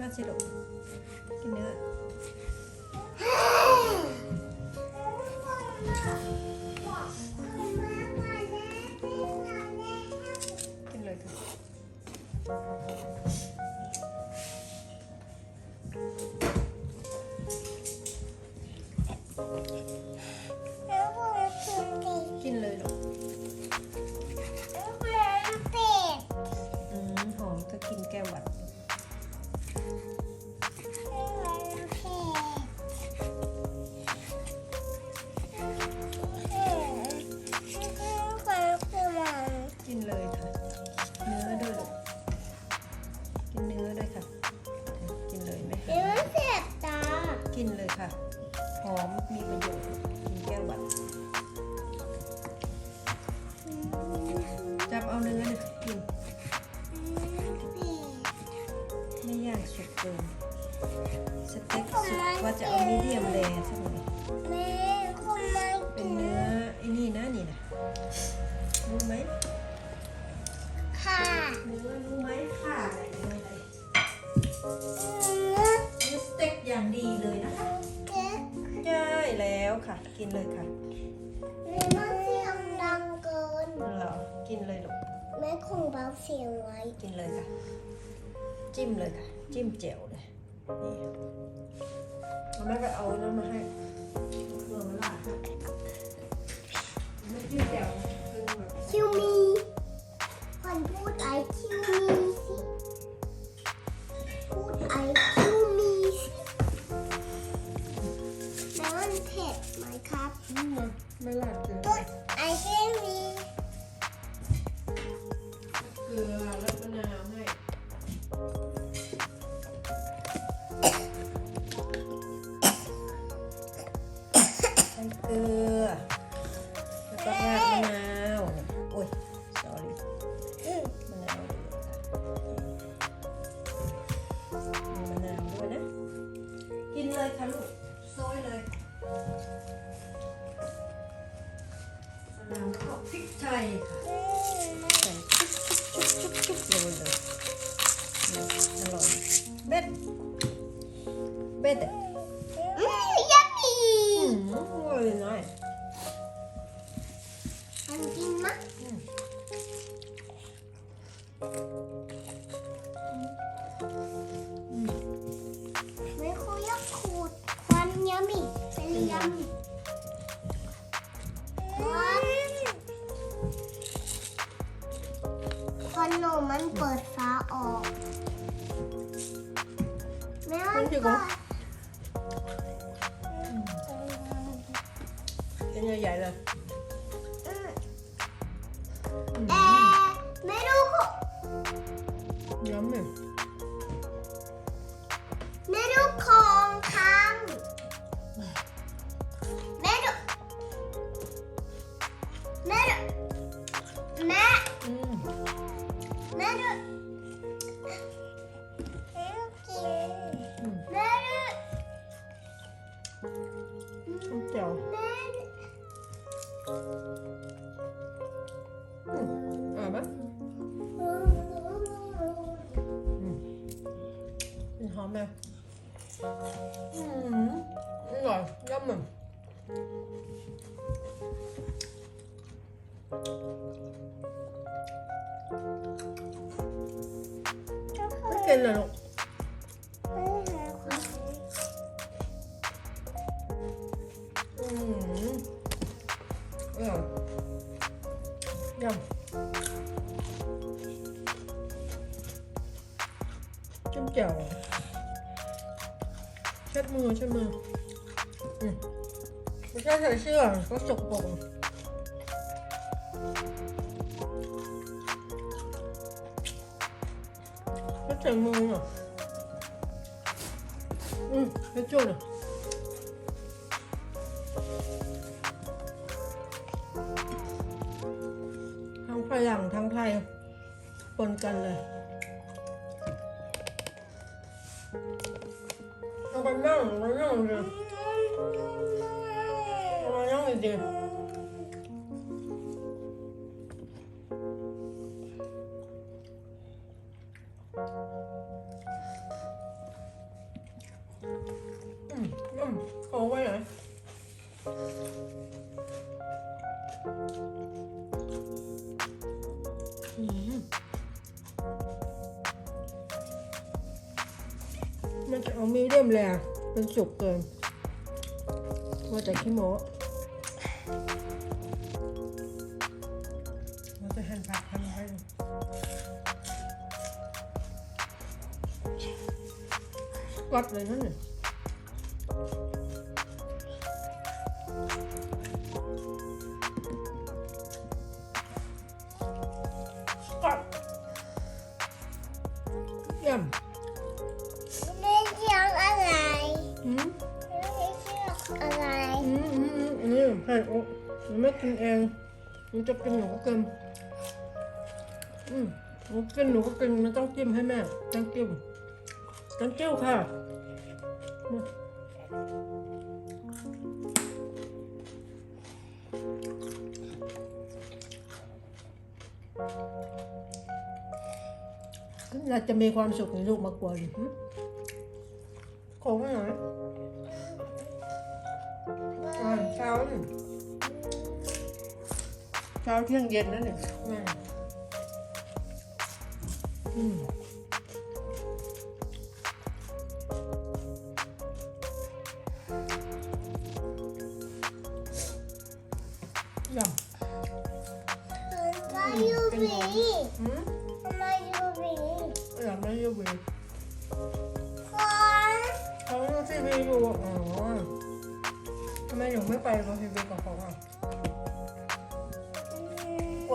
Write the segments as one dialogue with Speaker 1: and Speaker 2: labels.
Speaker 1: 가지로. 이렇게 내가 กินเลยลูกอืมหอมถ้ากินแก้วัดกินเลย ไม่ย่างสุกเกินสเต็กสุกว่าจะเอามีเดียมแรสักหน่อยเป็นเนื้อไอ้นี่นะนี่นะรู้ไหมเนื้อรู้ไหมค่ะอะไรเนื้ออะไรเนื้อสเต็กอย่างดีเลยนะคะใช่แล้วค่ะ กินเลยค่ะเหรอกินเลยลูก
Speaker 2: แม่คงเบาเสียงไว้
Speaker 1: กินเลยค่ะ จิ้มเลยค่ะ จิ้มแจ่วเลยนี่เอาแม่ก็เอาแล้วมาให้เครื่องมาลาดค่ะไม่จิ้มแจ่วคือแบบ
Speaker 2: คิวมี มะ
Speaker 1: นาวแล้วก็พริกไทยค่ะใส่ชุบชุบชุบชุบโรยเลยอืมอร่อยเบ็ดเบ็ดอะ
Speaker 2: อืมยัมมี่
Speaker 1: อืมอร่อยน้อย
Speaker 2: มันกินมะ เปิดฟ้าออกแม่มันเปิด
Speaker 1: เป็นใหญ่ๆเลย
Speaker 2: อืม
Speaker 1: อืม
Speaker 2: แต่ไม่รู้ก็
Speaker 1: ย้
Speaker 2: มือ
Speaker 1: เช็ดมืออืมไม่ใช่ใส่เสื้อก็สกปรกก็ใส่มืออะอืมให้จุ่มทั้งฝรั่งทั้งไทยปนกันเลย เอานั่งมานั่งเลยเอามานั่งดี
Speaker 3: มัน เอามีเดียมแรร์เป็นสุกเกินว่าแต่ขี้โม้เราจะหั่นผักทำให้วัดเลยนั่นน่ะกัดเยี่ยม ให้โอ้หนูไม่กินเองหนูจะกินหนูก็กินอืมหนูกินหนูก็กินไม่ต้องจิ้มให้แม่ต้องจิ้มต้องจิ้วค่ะเราจะมีความสุขในลูกมากกว่า ช้าเที่ยงเย็นนั่นเองแม่อืมยำ
Speaker 2: มายูบี
Speaker 3: อืม
Speaker 2: มายูบี
Speaker 3: ยำไม่ยูบี
Speaker 2: คน
Speaker 3: เขาทีวีอยู่อ๋อทำไมหนูไม่ไปกับทีวีกับเขาอะ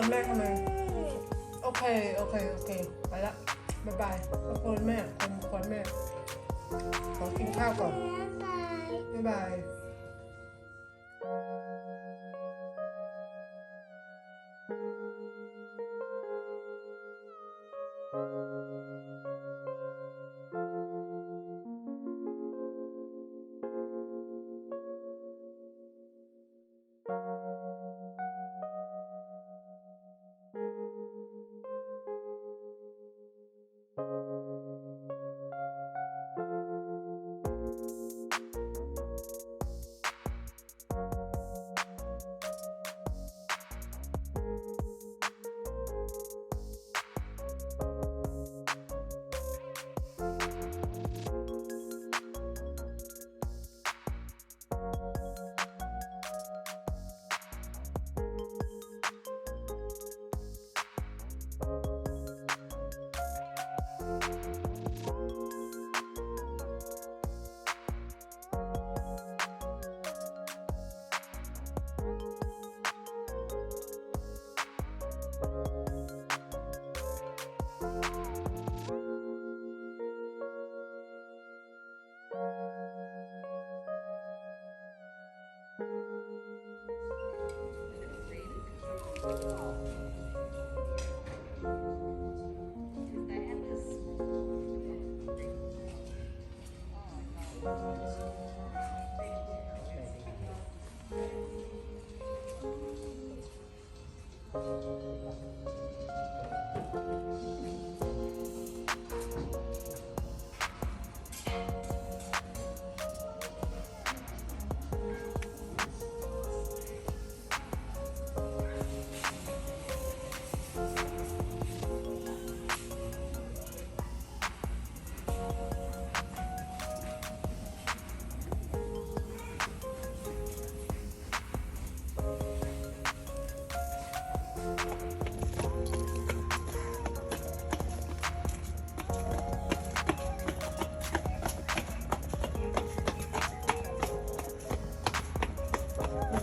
Speaker 3: กวนแม่ทำไมโอเค โอเค โอเค ไปละบายบายขอบคุณแม่ขอบคุณแม่ ขอกินข้าวก่อน บ๊ายบาย 감사합니다.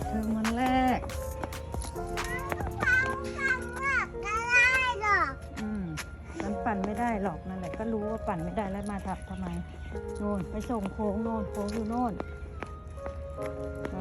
Speaker 1: เทอมวันแรก อืมมันปั่นไม่ได้หรอกนั่นแหละก็รู้ว่าปั่นไม่ได้แล้วมาทับทำไม โน่นไปส่งโค้งโน่นโค้งอยู่โน่นไป